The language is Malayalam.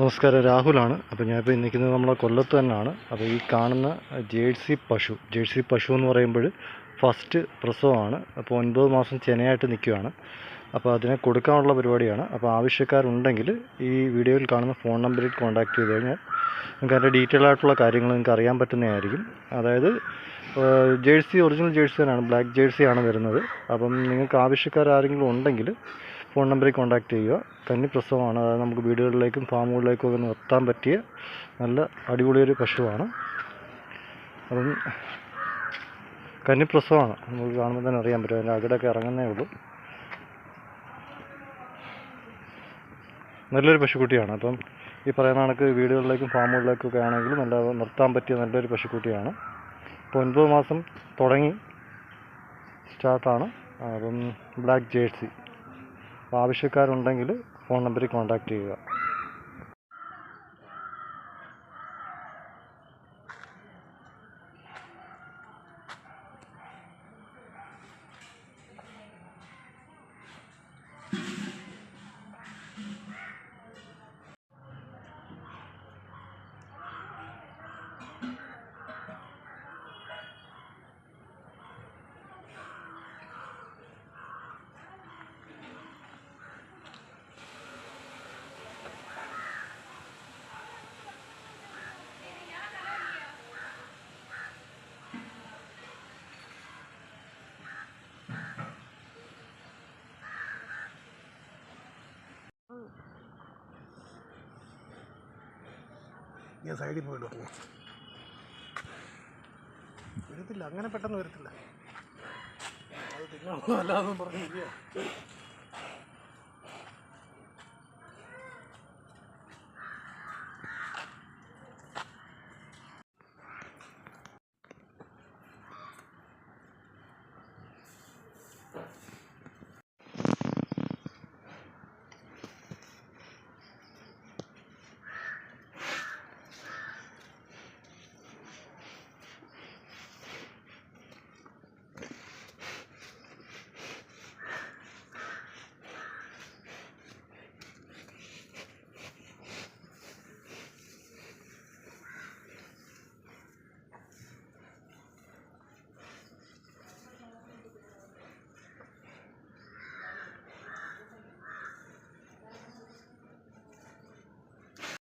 നമസ്കാരം രാഹുലാണ്. അപ്പോൾ ഞാനിപ്പോൾ നിൽക്കുന്നത് നമ്മളെ കൊല്ലത്ത് തന്നെയാണ്. അപ്പോൾ ഈ കാണുന്ന ജേഴ്സി പശു ജേഴ്സി പശു എന്ന് പറയുമ്പോൾ ഫസ്റ്റ് പ്രസവമാണ്. അപ്പോൾ ഒൻപത് മാസം ചെനയായിട്ട് നിൽക്കുകയാണ്. അപ്പോൾ അതിനെ കൊടുക്കാനുള്ള പരിപാടിയാണ്. അപ്പോൾ ആവശ്യക്കാരുണ്ടെങ്കിൽ ഈ വീഡിയോയിൽ കാണുന്ന ഫോൺ നമ്പറിൽ കോൺടാക്ട് ചെയ്ത് കഴിഞ്ഞാൽ നിങ്ങൾക്ക് അതിന്റെ ഡീറ്റെയിൽ ആയിട്ടുള്ള കാര്യങ്ങൾ നിങ്ങൾക്ക് അറിയാൻ പറ്റുന്നതായിരിക്കും. അതായത് ജേഴ്സി ഒറിജിനൽ ജേഴ്സി തന്നെയാണ് ബ്ലാക്ക് ജേഴ്സിയാണ് വരുന്നത്. അപ്പം നിങ്ങൾക്ക് ആവശ്യക്കാർ ആരെങ്കിലും ഉണ്ടെങ്കിൽ ഫോൺ നമ്പറിൽ കോൺടാക്ട് ചെയ്യുക. കന്നി പ്രസവമാണ്. അതായത് നമുക്ക് വീടുകളിലേക്കും ഫാമുകളിലേക്കും ഒക്കെ നിർത്താൻ പറ്റിയ നല്ല അടിപൊളിയൊരു പശുവാണ്. അതും കന്നി പ്രസവമാണ്. നമുക്ക് കാണുമ്പോൾ തന്നെ അറിയാൻ പറ്റും. അതിന്റെ അകിടൊക്കെ ഇറങ്ങുന്നേ ഉള്ളൂ. നല്ലൊരു പശുക്കുട്ടിയാണ്. അപ്പം ഈ പറയുന്ന കണക്ക് വീടുകളിലേക്കും ഫാമുകളിലേക്കും ഒക്കെ ആണെങ്കിൽ നല്ല നിർത്താൻ പറ്റിയ നല്ലൊരു പശുക്കുട്ടിയാണ്. ഇപ്പോൾ ഒൻപത് മാസം തുടങ്ങി. സ്റ്റാർട്ടാണ്. അപ്പം ബ്ലാക്ക് ജേഴ്സി. ആവശ്യക്കാരുണ്ടെങ്കിൽ ഫോൺ നമ്പറിൽ കോൺടാക്ട് ചെയ്യുക. ഞാൻ സൈഡിൽ പോയിട്ട് വന്നു വരത്തില്ല അങ്ങനെ പെട്ടെന്ന് വരത്തില്ല. അത് തിന്നണോ അല്ലാതെന്നും പറഞ്ഞിരിക്കുക